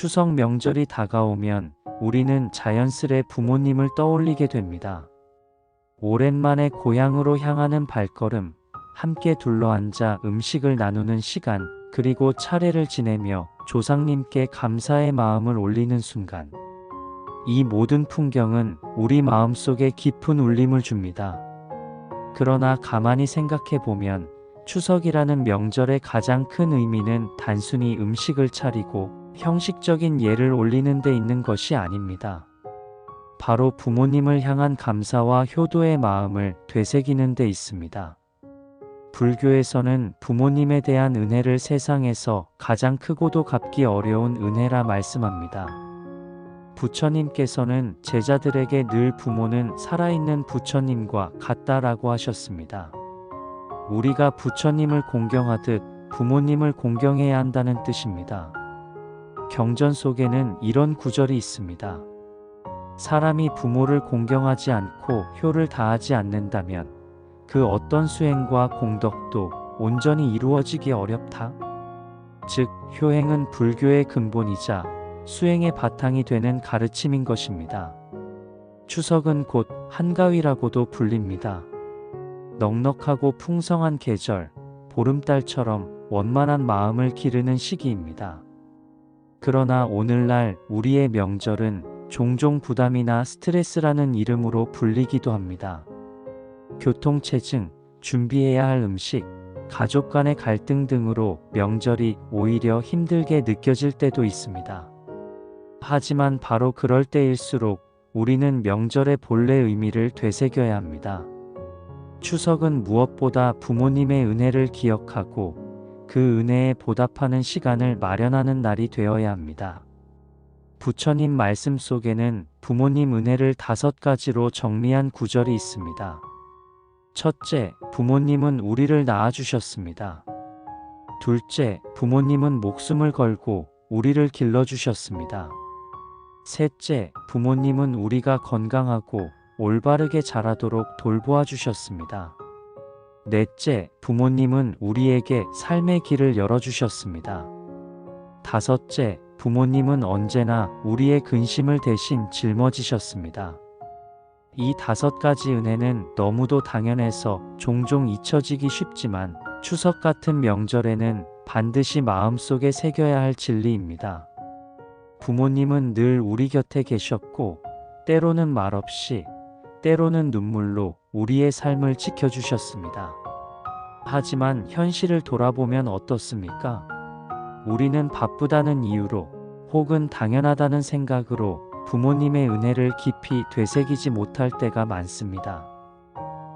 추석 명절이 다가오면 우리는 자연스레 부모님을 떠올리게 됩니다. 오랜만에 고향으로 향하는 발걸음, 함께 둘러앉아 음식을 나누는 시간, 그리고 차례를 지내며 조상님께 감사의 마음을 올리는 순간. 이 모든 풍경은 우리 마음속에 깊은 울림을 줍니다. 그러나 가만히 생각해 보면 추석이라는 명절의 가장 큰 의미는 단순히 음식을 차리고 형식적인 예를 올리는 데 있는 것이 아닙니다. 바로 부모님을 향한 감사와 효도의 마음을 되새기는 데 있습니다. 불교에서는 부모님에 대한 은혜를 세상에서 가장 크고도 갚기 어려운 은혜라 말씀합니다. 부처님께서는 제자들에게 늘 부모는 살아있는 부처님과 같다라고 하셨습니다. 우리가 부처님을 공경하듯 부모님을 공경해야 한다는 뜻입니다. 경전 속에는 이런 구절이 있습니다. 사람이 부모를 공경하지 않고 효를 다하지 않는다면 그 어떤 수행과 공덕도 온전히 이루어지기 어렵다. 즉, 효행은 불교의 근본이자 수행의 바탕이 되는 가르침인 것입니다. 추석은 곧 한가위라고도 불립니다. 넉넉하고 풍성한 계절, 보름달처럼 원만한 마음을 기르는 시기입니다. 그러나 오늘날 우리의 명절은 종종 부담이나 스트레스라는 이름으로 불리기도 합니다. 교통체증, 준비해야 할 음식, 가족 간의 갈등 등으로 명절이 오히려 힘들게 느껴질 때도 있습니다. 하지만 바로 그럴 때일수록 우리는 명절의 본래 의미를 되새겨야 합니다. 추석은 무엇보다 부모님의 은혜를 기억하고 그 은혜에 보답하는 시간을 마련하는 날이 되어야 합니다. 부처님 말씀 속에는 부모님 은혜를 다섯 가지로 정리한 구절이 있습니다. 첫째, 부모님은 우리를 낳아주셨습니다. 둘째, 부모님은 목숨을 걸고 우리를 길러주셨습니다. 셋째, 부모님은 우리가 건강하고 올바르게 자라도록 돌보아 주셨습니다. 넷째, 부모님은 우리에게 삶의 길을 열어주셨습니다. 다섯째, 부모님은 언제나 우리의 근심을 대신 짊어지셨습니다. 이 다섯 가지 은혜는 너무도 당연해서 종종 잊혀지기 쉽지만 추석 같은 명절에는 반드시 마음속에 새겨야 할 진리입니다. 부모님은 늘 우리 곁에 계셨고, 때로는 말없이, 때로는 눈물로 우리의 삶을 지켜주셨습니다. 하지만 현실을 돌아보면 어떻습니까? 우리는 바쁘다는 이유로 혹은 당연하다는 생각으로 부모님의 은혜를 깊이 되새기지 못할 때가 많습니다.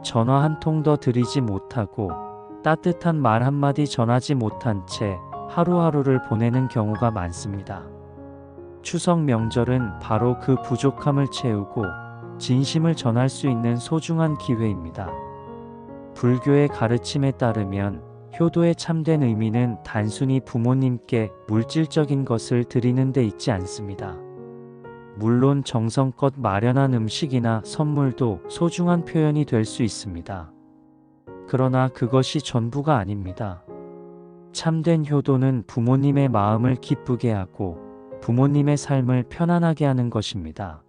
전화 한 통 더 드리지 못하고 따뜻한 말 한마디 전하지 못한 채 하루하루를 보내는 경우가 많습니다. 추석 명절은 바로 그 부족함을 채우고 진심을 전할 수 있는 소중한 기회입니다. 불교의 가르침에 따르면 효도의 참된 의미는 단순히 부모님께 물질적인 것을 드리는 데 있지 않습니다. 물론 정성껏 마련한 음식이나 선물도 소중한 표현이 될 수 있습니다. 그러나 그것이 전부가 아닙니다. 참된 효도는 부모님의 마음을 기쁘게 하고 부모님의 삶을 편안하게 하는 것입니다.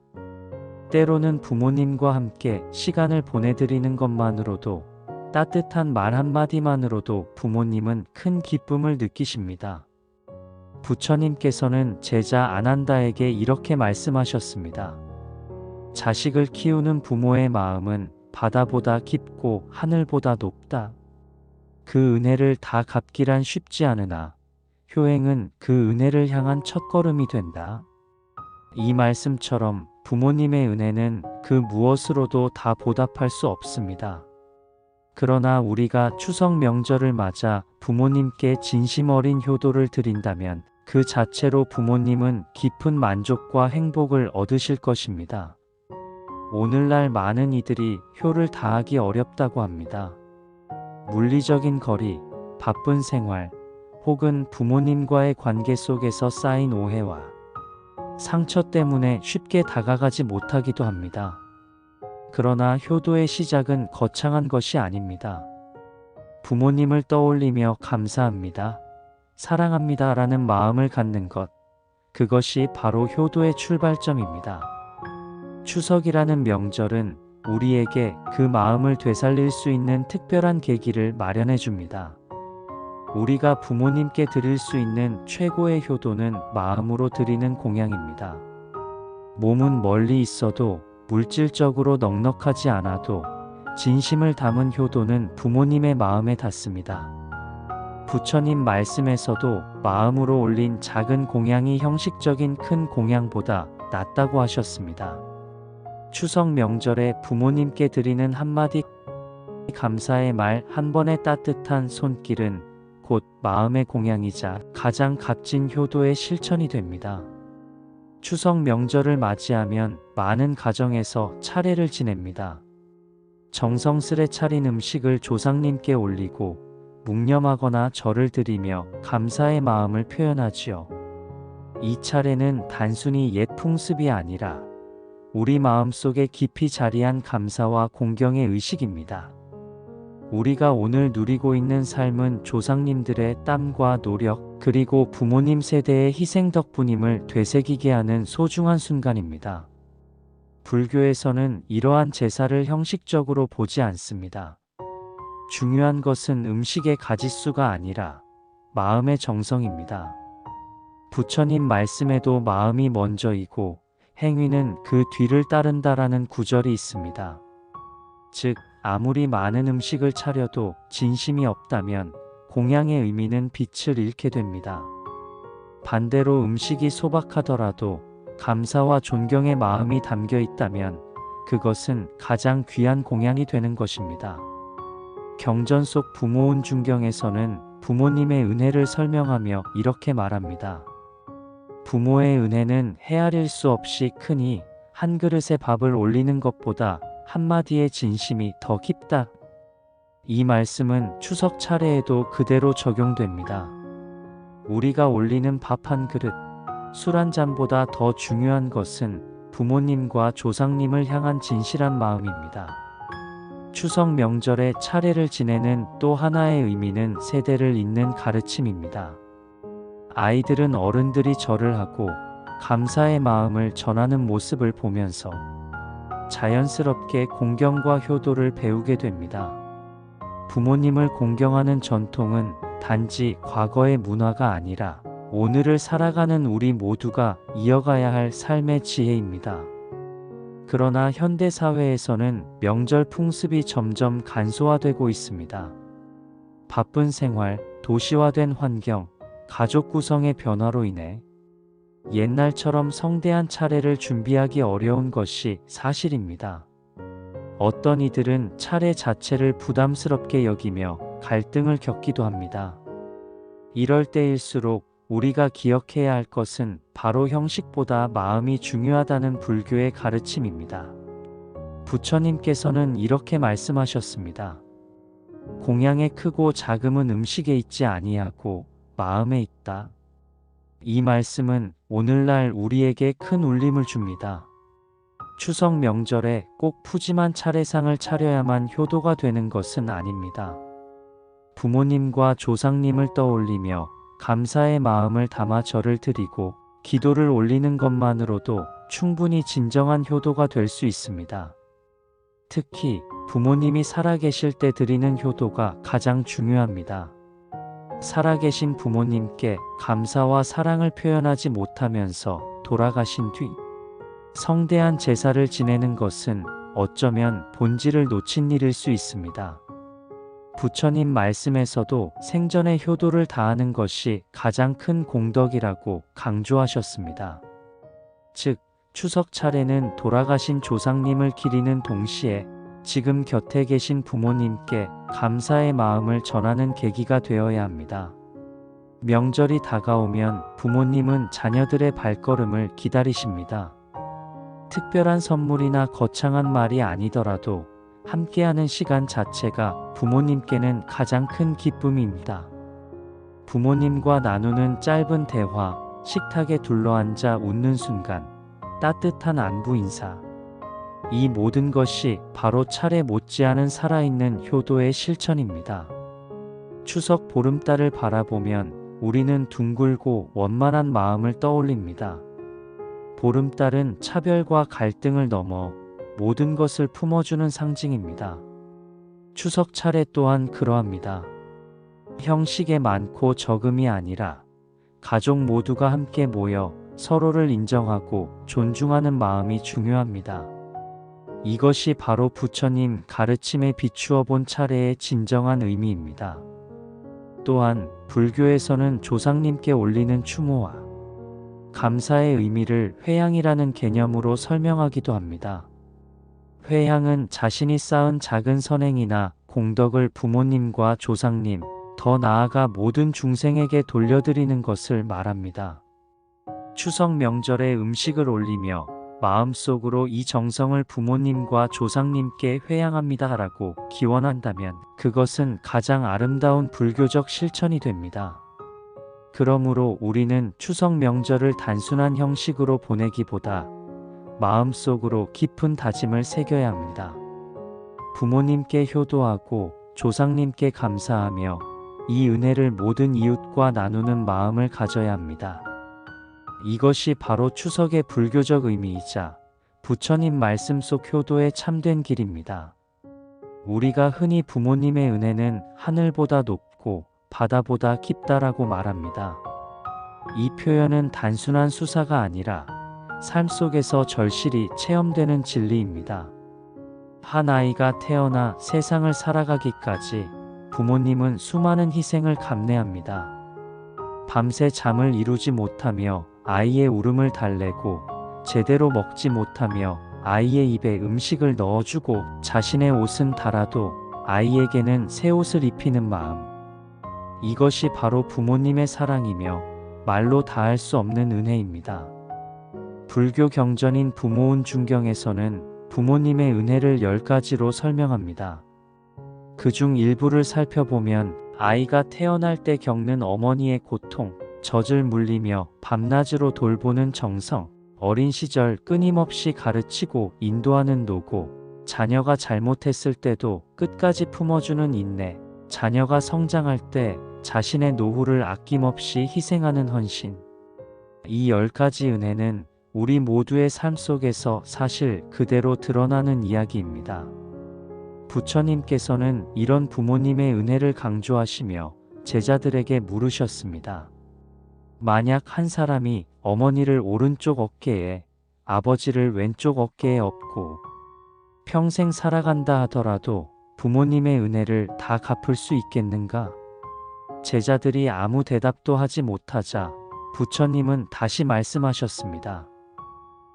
때로는 부모님과 함께 시간을 보내드리는 것만으로도 따뜻한 말 한마디만으로도 부모님은 큰 기쁨을 느끼십니다. 부처님께서는 제자 아난다에게 이렇게 말씀하셨습니다. 자식을 키우는 부모의 마음은 바다보다 깊고 하늘보다 높다. 그 은혜를 다 갚기란 쉽지 않으나 효행은 그 은혜를 향한 첫걸음이 된다. 이 말씀처럼 부모님의 은혜는 그 무엇으로도 다 보답할 수 없습니다. 그러나 우리가 추석 명절을 맞아 부모님께 진심 어린 효도를 드린다면 그 자체로 부모님은 깊은 만족과 행복을 얻으실 것입니다. 오늘날 많은 이들이 효를 다하기 어렵다고 합니다. 물리적인 거리, 바쁜 생활, 혹은 부모님과의 관계 속에서 쌓인 오해와 상처 때문에 쉽게 다가가지 못하기도 합니다. 그러나 효도의 시작은 거창한 것이 아닙니다. 부모님을 떠올리며 감사합니다. 사랑합니다. 라는 마음을 갖는 것. 그것이 바로 효도의 출발점입니다. 추석이라는 명절은 우리에게 그 마음을 되살릴 수 있는 특별한 계기를 마련해 줍니다. 우리가 부모님께 드릴 수 있는 최고의 효도는 마음으로 드리는 공양입니다. 몸은 멀리 있어도 물질적으로 넉넉하지 않아도 진심을 담은 효도는 부모님의 마음에 닿습니다. 부처님 말씀에서도 마음으로 올린 작은 공양이 형식적인 큰 공양보다 낫다고 하셨습니다. 추석 명절에 부모님께 드리는 한마디 감사의 말 한 번의 따뜻한 손길은 곧 마음의 공양이자 가장 값진 효도의 실천이 됩니다. 추석 명절을 맞이하면 많은 가정에서 차례를 지냅니다. 정성스레 차린 음식을 조상님께 올리고 묵념하거나 절을 드리며 감사의 마음을 표현하지요. 이 차례는 단순히 옛 풍습이 아니라 우리 마음속에 깊이 자리한 감사와 공경의 의식입니다. 우리가 오늘 누리고 있는 삶은 조상님들의 땀과 노력, 그리고 부모님 세대의 희생 덕분임을 되새기게 하는 소중한 순간입니다. 불교에서는 이러한 제사를 형식적으로 보지 않습니다. 중요한 것은 음식의 가짓수가 아니라 마음의 정성입니다. 부처님 말씀에도 마음이 먼저이고 행위는 그 뒤를 따른다라는 구절이 있습니다. 즉, 아무리 많은 음식을 차려도 진심이 없다면 공양의 의미는 빛을 잃게 됩니다. 반대로 음식이 소박하더라도 감사와 존경의 마음이 담겨 있다면 그것은 가장 귀한 공양이 되는 것입니다. 경전 속 부모운 중경에서는 부모님의 은혜를 설명하며 이렇게 말합니다. 부모의 은혜는 헤아릴 수 없이 크니 한 그릇의 밥을 올리는 것보다 한마디의 진심이 더 깊다. 이 말씀은 추석 차례에도 그대로 적용됩니다. 우리가 올리는 밥 한 그릇, 술 한 잔보다 더 중요한 것은 부모님과 조상님을 향한 진실한 마음입니다. 추석 명절에 차례를 지내는 또 하나의 의미는 세대를 잇는 가르침입니다. 아이들은 어른들이 절을 하고 감사의 마음을 전하는 모습을 보면서 자연스럽게 공경과 효도를 배우게 됩니다. 부모님을 공경하는 전통은 단지 과거의 문화가 아니라 오늘을 살아가는 우리 모두가 이어가야 할 삶의 지혜입니다. 그러나 현대 사회에서는 명절 풍습이 점점 간소화되고 있습니다. 바쁜 생활, 도시화된 환경, 가족 구성의 변화로 인해 옛날처럼 성대한 차례를 준비하기 어려운 것이 사실입니다. 어떤 이들은 차례 자체를 부담스럽게 여기며 갈등을 겪기도 합니다. 이럴 때일수록 우리가 기억해야 할 것은 바로 형식보다 마음이 중요하다는 불교의 가르침입니다. 부처님께서는 이렇게 말씀하셨습니다. 공양의 크고 작음은 음식에 있지 아니하고 마음에 있다. 이 말씀은 오늘날 우리에게 큰 울림을 줍니다. 추석 명절에 꼭 푸짐한 차례상을 차려야만 효도가 되는 것은 아닙니다. 부모님과 조상님을 떠올리며 감사의 마음을 담아 절을 드리고 기도를 올리는 것만으로도 충분히 진정한 효도가 될 수 있습니다. 특히 부모님이 살아계실 때 드리는 효도가 가장 중요합니다. 살아계신 부모님께 감사와 사랑을 표현하지 못하면서 돌아가신 뒤 성대한 제사를 지내는 것은 어쩌면 본질을 놓친 일일 수 있습니다. 부처님 말씀에서도 생전의 효도를 다하는 것이 가장 큰 공덕이라고 강조하셨습니다. 즉, 추석 차례는 돌아가신 조상님을 기리는 동시에 지금 곁에 계신 부모님께 감사의 마음을 전하는 계기가 되어야 합니다. 명절이 다가오면 부모님은 자녀들의 발걸음을 기다리십니다. 특별한 선물이나 거창한 말이 아니더라도 함께하는 시간 자체가 부모님께는 가장 큰 기쁨입니다. 부모님과 나누는 짧은 대화, 식탁에 둘러앉아 웃는 순간, 따뜻한 안부 인사. 이 모든 것이 바로 차례 못지않은 살아있는 효도의 실천입니다. 추석 보름달을 바라보면 우리는 둥글고 원만한 마음을 떠올립니다. 보름달은 차별과 갈등을 넘어 모든 것을 품어주는 상징입니다. 추석 차례 또한 그러합니다. 형식에 많고 적음이 아니라 가족 모두가 함께 모여 서로를 인정하고 존중하는 마음이 중요합니다. 이것이 바로 부처님 가르침에 비추어 본 차례의 진정한 의미입니다. 또한 불교에서는 조상님께 올리는 추모와 감사의 의미를 회향이라는 개념으로 설명하기도 합니다. 회향은 자신이 쌓은 작은 선행이나 공덕을 부모님과 조상님, 더 나아가 모든 중생에게 돌려드리는 것을 말합니다. 추석 명절에 음식을 올리며 마음속으로 이 정성을 부모님과 조상님께 회양합니다 라고 기원한다면 그것은 가장 아름다운 불교적 실천이 됩니다. 그러므로 우리는 추석 명절을 단순한 형식으로 보내기보다 마음속으로 깊은 다짐을 새겨야 합니다. 부모님께 효도하고 조상님께 감사하며 이 은혜를 모든 이웃과 나누는 마음을 가져야 합니다. 이것이 바로 추석의 불교적 의미이자 부처님 말씀 속 효도의 참된 길입니다. 우리가 흔히 부모님의 은혜는 하늘보다 높고 바다보다 깊다라고 말합니다. 이 표현은 단순한 수사가 아니라 삶 속에서 절실히 체험되는 진리입니다. 한 아이가 태어나 세상을 살아가기까지 부모님은 수많은 희생을 감내합니다. 밤새 잠을 이루지 못하며 아이의 울음을 달래고 제대로 먹지 못하며 아이의 입에 음식을 넣어주고 자신의 옷은 달아도 아이에게는 새 옷을 입히는 마음. 이것이 바로 부모님의 사랑이며 말로 다할 수 없는 은혜입니다. 불교 경전인 부모운 중경에서는 부모님의 은혜를 열 가지로 설명합니다. 그 중 일부를 살펴보면 아이가 태어날 때 겪는 어머니의 고통, 젖을 물리며 밤낮으로 돌보는 정성, 어린 시절 끊임없이 가르치고 인도하는 노고, 자녀가 잘못했을 때도 끝까지 품어주는 인내, 자녀가 성장할 때 자신의 노후를 아낌없이 희생하는 헌신. 이 열 가지 은혜는 우리 모두의 삶 속에서 사실 그대로 드러나는 이야기입니다. 부처님께서는 이런 부모님의 은혜를 강조하시며 제자들에게 물으셨습니다. 만약 한 사람이 어머니를 오른쪽 어깨에 아버지를 왼쪽 어깨에 업고 평생 살아간다 하더라도 부모님의 은혜를 다 갚을 수 있겠는가? 제자들이 아무 대답도 하지 못하자 부처님은 다시 말씀하셨습니다.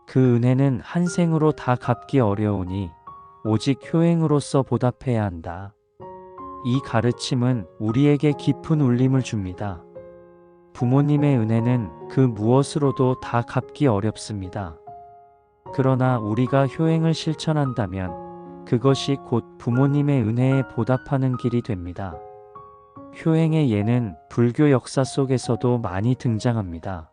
그 은혜는 한 생으로 다 갚기 어려우니 오직 효행으로서 보답해야 한다. 이 가르침은 우리에게 깊은 울림을 줍니다. 부모님의 은혜는 그 무엇으로도 다 갚기 어렵습니다. 그러나 우리가 효행을 실천한다면 그것이 곧 부모님의 은혜에 보답하는 길이 됩니다. 효행의 예는 불교 역사 속에서도 많이 등장합니다.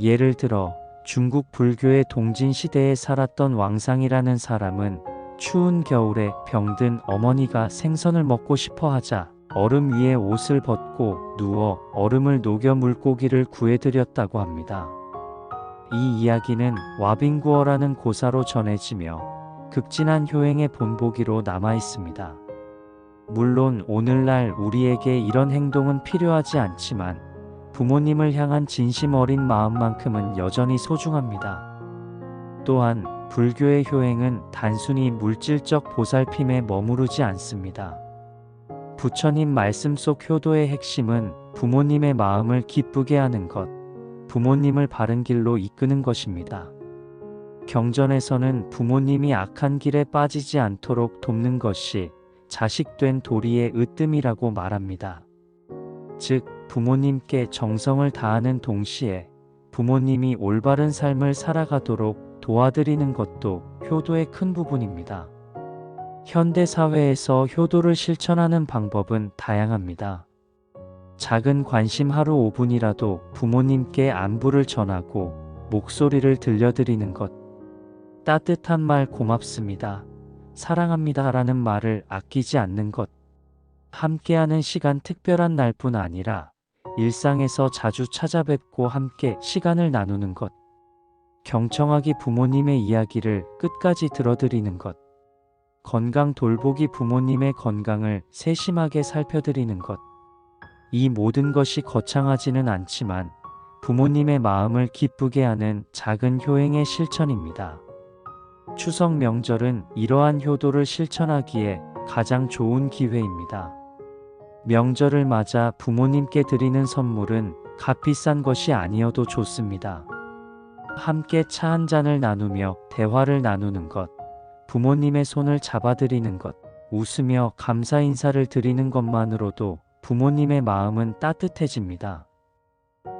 예를 들어 중국 불교의 동진 시대에 살았던 왕상이라는 사람은 추운 겨울에 병든 어머니가 생선을 먹고 싶어 하자 얼음 위에 옷을 벗고 누워 얼음을 녹여 물고기를 구해드렸다고 합니다. 이 이야기는 와빙구어라는 고사로 전해지며 극진한 효행의 본보기로 남아 있습니다. 물론 오늘날 우리에게 이런 행동은 필요하지 않지만 부모님을 향한 진심 어린 마음만큼은 여전히 소중합니다. 또한 불교의 효행은 단순히 물질적 보살핌에 머무르지 않습니다. 부처님 말씀 속 효도의 핵심은 부모님의 마음을 기쁘게 하는 것, 부모님을 바른 길로 이끄는 것입니다. 경전에서는 부모님이 악한 길에 빠지지 않도록 돕는 것이 자식된 도리의 으뜸이라고 말합니다. 즉, 부모님께 정성을 다하는 동시에 부모님이 올바른 삶을 살아가도록 도와드리는 것도 효도의 큰 부분입니다. 현대 사회에서 효도를 실천하는 방법은 다양합니다. 작은 관심 하루 5분이라도 부모님께 안부를 전하고 목소리를 들려드리는 것. 따뜻한 말 고맙습니다. 사랑합니다. 라는 말을 아끼지 않는 것. 함께하는 시간 특별한 날뿐 아니라 일상에서 자주 찾아뵙고 함께 시간을 나누는 것. 경청하기 부모님의 이야기를 끝까지 들어드리는 것. 건강 돌보기 부모님의 건강을 세심하게 살펴드리는 것. 이 모든 것이 거창하지는 않지만 부모님의 마음을 기쁘게 하는 작은 효행의 실천입니다. 추석 명절은 이러한 효도를 실천하기에 가장 좋은 기회입니다. 명절을 맞아 부모님께 드리는 선물은 값비싼 것이 아니어도 좋습니다. 함께 차 한 잔을 나누며 대화를 나누는 것, 부모님의 손을 잡아드리는 것, 웃으며 감사 인사를 드리는 것만으로도 부모님의 마음은 따뜻해집니다.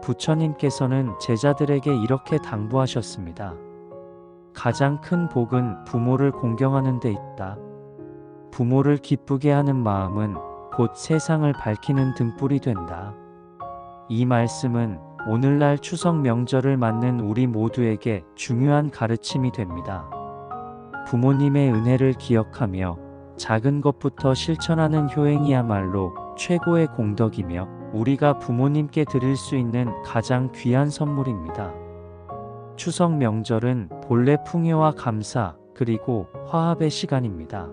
부처님께서는 제자들에게 이렇게 당부하셨습니다. 가장 큰 복은 부모를 공경하는 데 있다. 부모를 기쁘게 하는 마음은 곧 세상을 밝히는 등불이 된다. 이 말씀은 오늘날 추석 명절을 맞는 우리 모두에게 중요한 가르침이 됩니다. 부모님의 은혜를 기억하며 작은 것부터 실천하는 효행이야말로 최고의 공덕이며 우리가 부모님께 드릴 수 있는 가장 귀한 선물입니다. 추석 명절은 본래 풍요와 감사 그리고 화합의 시간입니다.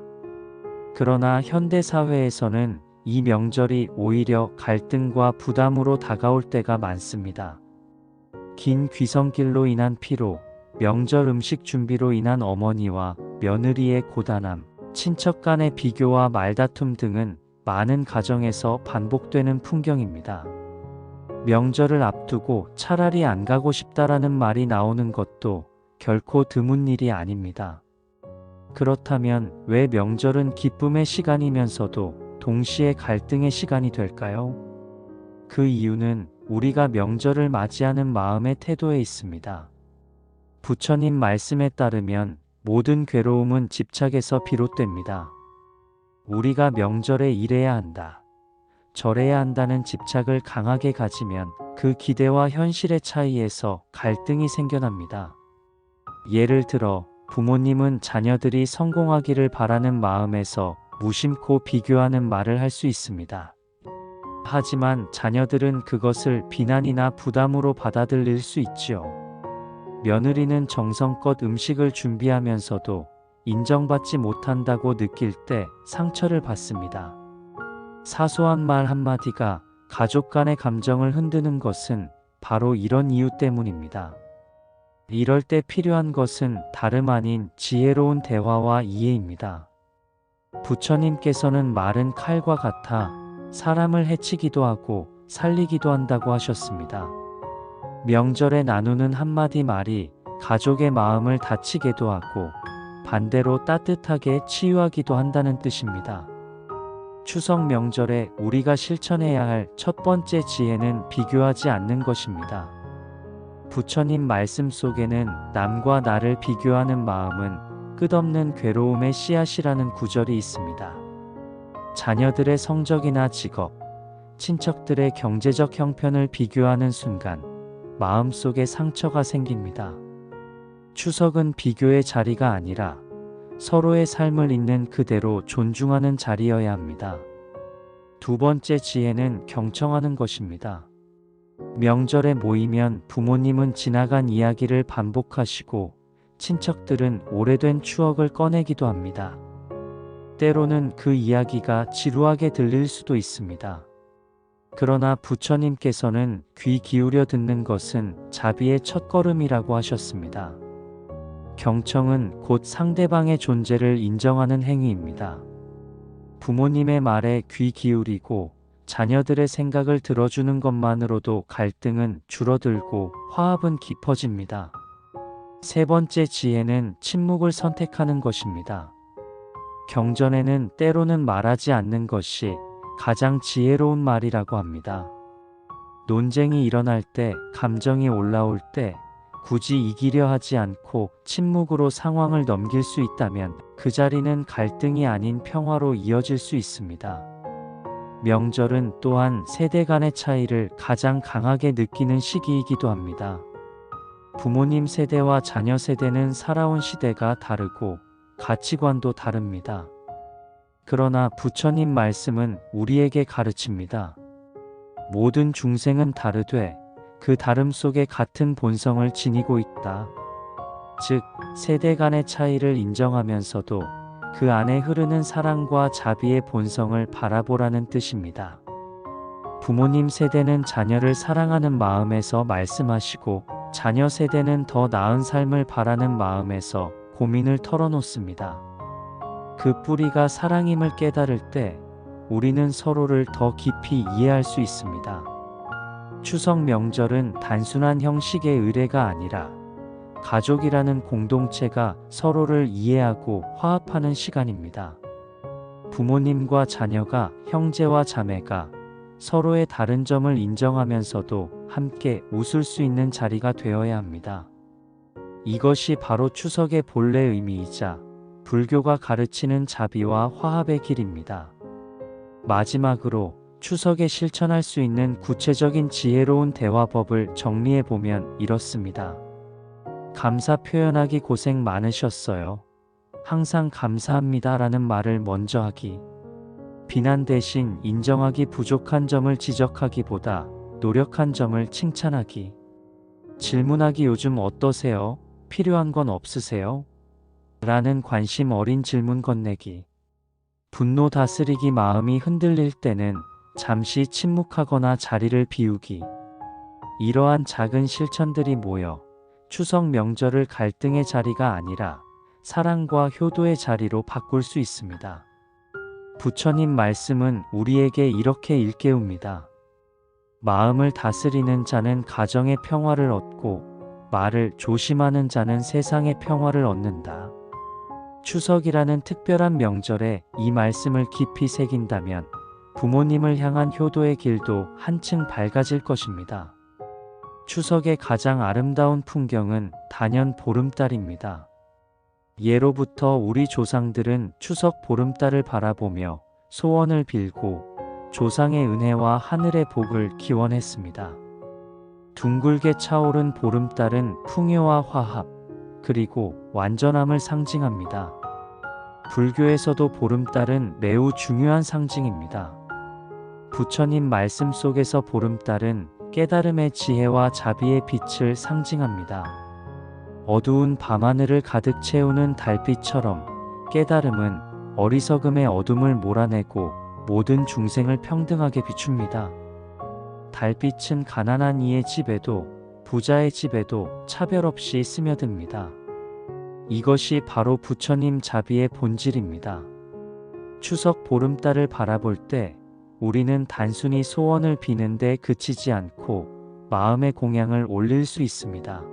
그러나 현대 사회에서는 이 명절이 오히려 갈등과 부담으로 다가올 때가 많습니다. 긴 귀성길로 인한 피로, 명절 음식 준비로 인한 어머니와 며느리의 고단함, 친척 간의 비교와 말다툼 등은 많은 가정에서 반복되는 풍경입니다. 명절을 앞두고 차라리 안 가고 싶다라는 말이 나오는 것도 결코 드문 일이 아닙니다. 그렇다면 왜 명절은 기쁨의 시간이면서도 동시에 갈등의 시간이 될까요? 그 이유는 우리가 명절을 맞이하는 마음의 태도에 있습니다. 부처님 말씀에 따르면 모든 괴로움은 집착에서 비롯됩니다. 우리가 명절에 이래야 한다. 저래야 한다는 집착을 강하게 가지면 그 기대와 현실의 차이에서 갈등이 생겨납니다. 예를 들어 부모님은 자녀들이 성공하기를 바라는 마음에서 무심코 비교하는 말을 할 수 있습니다. 하지만 자녀들은 그것을 비난이나 부담으로 받아들일 수 있지요. 며느리는 정성껏 음식을 준비하면서도 인정받지 못한다고 느낄 때 상처를 받습니다. 사소한 말 한마디가 가족 간의 감정을 흔드는 것은 바로 이런 이유 때문입니다. 이럴 때 필요한 것은 다름 아닌 지혜로운 대화와 이해입니다. 부처님께서는 말은 칼과 같아 사람을 해치기도 하고 살리기도 한다고 하셨습니다. 명절에 나누는 한마디 말이 가족의 마음을 다치게도 하고 반대로 따뜻하게 치유하기도 한다는 뜻입니다. 추석 명절에 우리가 실천해야 할 첫 번째 지혜는 비교하지 않는 것입니다. 부처님 말씀 속에는 남과 나를 비교하는 마음은 끝없는 괴로움의 씨앗이라는 구절이 있습니다. 자녀들의 성적이나 직업, 친척들의 경제적 형편을 비교하는 순간 마음속에 상처가 생깁니다. 추석은 비교의 자리가 아니라 서로의 삶을 있는 그대로 존중하는 자리여야 합니다. 두 번째 지혜는 경청하는 것입니다. 명절에 모이면 부모님은 지나간 이야기를 반복하시고 친척들은 오래된 추억을 꺼내기도 합니다. 때로는 그 이야기가 지루하게 들릴 수도 있습니다. 그러나 부처님께서는 귀 기울여 듣는 것은 자비의 첫걸음이라고 하셨습니다. 경청은 곧 상대방의 존재를 인정하는 행위입니다. 부모님의 말에 귀 기울이고 자녀들의 생각을 들어주는 것만으로도 갈등은 줄어들고 화합은 깊어집니다. 세 번째 지혜는 침묵을 선택하는 것입니다. 경전에는 때로는 말하지 않는 것이 가장 지혜로운 말이라고 합니다. 논쟁이 일어날 때, 감정이 올라올 때, 굳이 이기려 하지 않고 침묵으로 상황을 넘길 수 있다면 그 자리는 갈등이 아닌 평화로 이어질 수 있습니다. 명절은 또한 세대 간의 차이를 가장 강하게 느끼는 시기이기도 합니다. 부모님 세대와 자녀 세대는 살아온 시대가 다르고 가치관도 다릅니다. 그러나 부처님 말씀은 우리에게 가르칩니다. 모든 중생은 다르되 그 다름 속에 같은 본성을 지니고 있다. 즉, 세대 간의 차이를 인정하면서도 그 안에 흐르는 사랑과 자비의 본성을 바라보라는 뜻입니다. 부모님 세대는 자녀를 사랑하는 마음에서 말씀하시고 자녀 세대는 더 나은 삶을 바라는 마음에서 고민을 털어놓습니다. 그 뿌리가 사랑임을 깨달을 때 우리는 서로를 더 깊이 이해할 수 있습니다. 추석 명절은 단순한 형식의 의례가 아니라 가족이라는 공동체가 서로를 이해하고 화합하는 시간입니다. 부모님과 자녀가 형제와 자매가 서로의 다른 점을 인정하면서도 함께 웃을 수 있는 자리가 되어야 합니다. 이것이 바로 추석의 본래 의미이자 불교가 가르치는 자비와 화합의 길입니다. 마지막으로 추석에 실천할 수 있는 구체적인 지혜로운 대화법을 정리해 보면 이렇습니다. 감사 표현하기 고생 많으셨어요. 항상 감사합니다 라는 말을 먼저 하기. 비난 대신 인정하기 부족한 점을 지적하기보다 노력한 점을 칭찬하기. 질문하기 요즘 어떠세요? 필요한 건 없으세요? 라는 관심 어린 질문 건네기. 분노 다스리기 마음이 흔들릴 때는 잠시 침묵하거나 자리를 비우기. 이러한 작은 실천들이 모여 추석 명절을 갈등의 자리가 아니라 사랑과 효도의 자리로 바꿀 수 있습니다. 부처님 말씀은 우리에게 이렇게 일깨웁니다. 마음을 다스리는 자는 가정의 평화를 얻고 말을 조심하는 자는 세상의 평화를 얻는다. 추석이라는 특별한 명절에 이 말씀을 깊이 새긴다면 부모님을 향한 효도의 길도 한층 밝아질 것입니다. 추석의 가장 아름다운 풍경은 단연 보름달입니다. 예로부터 우리 조상들은 추석 보름달을 바라보며 소원을 빌고 조상의 은혜와 하늘의 복을 기원했습니다. 둥글게 차오른 보름달은 풍요와 화합, 그리고 완전함을 상징합니다. 불교에서도 보름달은 매우 중요한 상징입니다. 부처님 말씀 속에서 보름달은 깨달음의 지혜와 자비의 빛을 상징합니다. 어두운 밤하늘을 가득 채우는 달빛처럼 깨달음은 어리석음의 어둠을 몰아내고 모든 중생을 평등하게 비춥니다. 달빛은 가난한 이의 집에도 부자의 집에도 차별 없이 스며듭니다. 이것이 바로 부처님 자비의 본질입니다. 추석 보름달을 바라볼 때 우리는 단순히 소원을 비는데 그치지 않고 마음의 공양을 올릴 수 있습니다.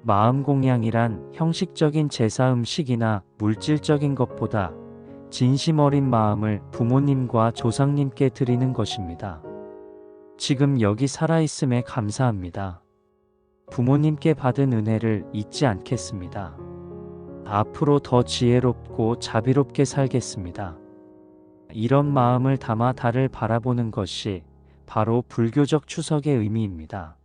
마음 공양이란 형식적인 제사 음식이나 물질적인 것보다 진심 어린 마음을 부모님과 조상님께 드리는 것입니다. 지금 여기 살아있음에 감사합니다. 부모님께 받은 은혜를 잊지 않겠습니다. 앞으로 더 지혜롭고 자비롭게 살겠습니다. 이런 마음을 담아 달을 바라보는 것이 바로 불교적 추석의 의미입니다.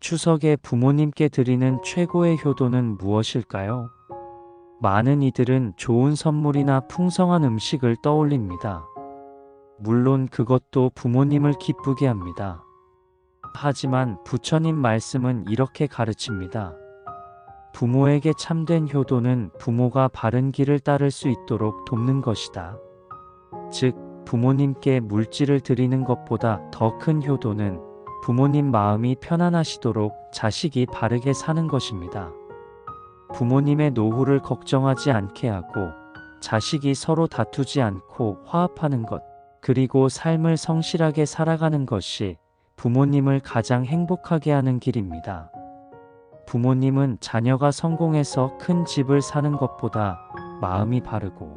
추석에 부모님께 드리는 최고의 효도는 무엇일까요? 많은 이들은 좋은 선물이나 풍성한 음식을 떠올립니다. 물론 그것도 부모님을 기쁘게 합니다. 하지만 부처님 말씀은 이렇게 가르칩니다. 부모에게 참된 효도는 부모가 바른 길을 따를 수 있도록 돕는 것이다. 즉, 부모님께 물질을 드리는 것보다 더 큰 효도는 부모님 마음이 편안하시도록 자식이 바르게 사는 것입니다. 부모님의 노후를 걱정하지 않게 하고 자식이 서로 다투지 않고 화합하는 것, 그리고 삶을 성실하게 살아가는 것이 부모님을 가장 행복하게 하는 길입니다. 부모님은 자녀가 성공해서 큰 집을 사는 것보다 마음이 바르고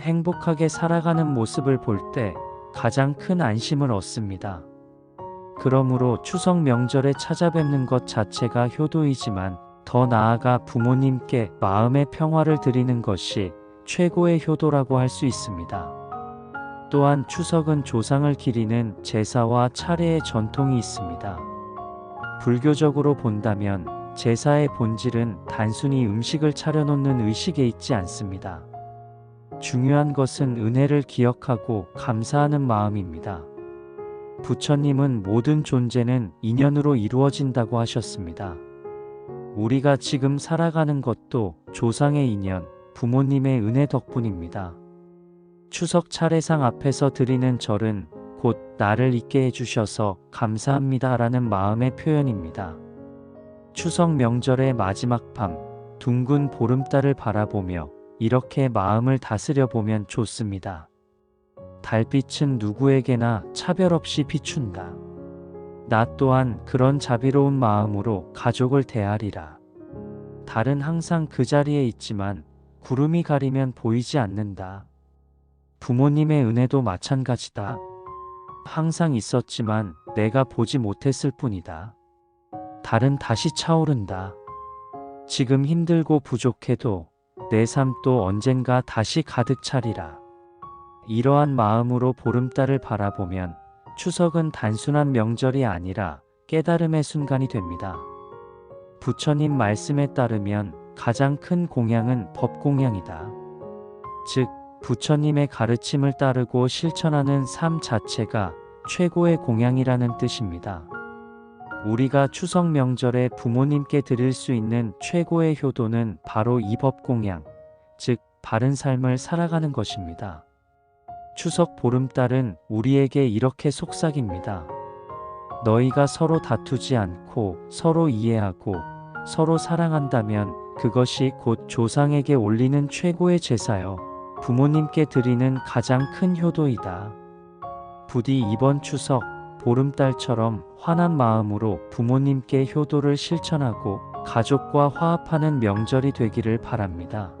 행복하게 살아가는 모습을 볼 때 가장 큰 안심을 얻습니다. 그러므로 추석 명절에 찾아뵙는 것 자체가 효도이지만 더 나아가 부모님께 마음의 평화를 드리는 것이 최고의 효도라고 할 수 있습니다. 또한 추석은 조상을 기리는 제사와 차례의 전통이 있습니다. 불교적으로 본다면 제사의 본질은 단순히 음식을 차려놓는 의식에 있지 않습니다. 중요한 것은 은혜를 기억하고 감사하는 마음입니다. 부처님은 모든 존재는 인연으로 이루어진다고 하셨습니다. 우리가 지금 살아가는 것도 조상의 인연, 부모님의 은혜 덕분입니다. 추석 차례상 앞에서 드리는 절은 곧 나를 있게 해주셔서 감사합니다 라는 마음의 표현입니다. 추석 명절의 마지막 밤, 둥근 보름달을 바라보며 이렇게 마음을 다스려 보면 좋습니다. 달빛은 누구에게나 차별 없이 비춘다. 나 또한 그런 자비로운 마음으로 가족을 대하리라. 달은 항상 그 자리에 있지만 구름이 가리면 보이지 않는다. 부모님의 은혜도 마찬가지다. 항상 있었지만 내가 보지 못했을 뿐이다. 달은 다시 차오른다. 지금 힘들고 부족해도 내 삶도 언젠가 다시 가득 차리라. 이러한 마음으로 보름달을 바라보면 추석은 단순한 명절이 아니라 깨달음의 순간이 됩니다. 부처님 말씀에 따르면 가장 큰 공양은 법공양이다. 즉, 부처님의 가르침을 따르고 실천하는 삶 자체가 최고의 공양이라는 뜻입니다. 우리가 추석 명절에 부모님께 드릴 수 있는 최고의 효도는 바로 이 법공양, 즉, 바른 삶을 살아가는 것입니다. 추석 보름달은 우리에게 이렇게 속삭입니다. 너희가 서로 다투지 않고 서로 이해하고 서로 사랑한다면 그것이 곧 조상에게 올리는 최고의 제사여 부모님께 드리는 가장 큰 효도이다. 부디 이번 추석 보름달처럼 환한 마음으로 부모님께 효도를 실천하고 가족과 화합하는 명절이 되기를 바랍니다.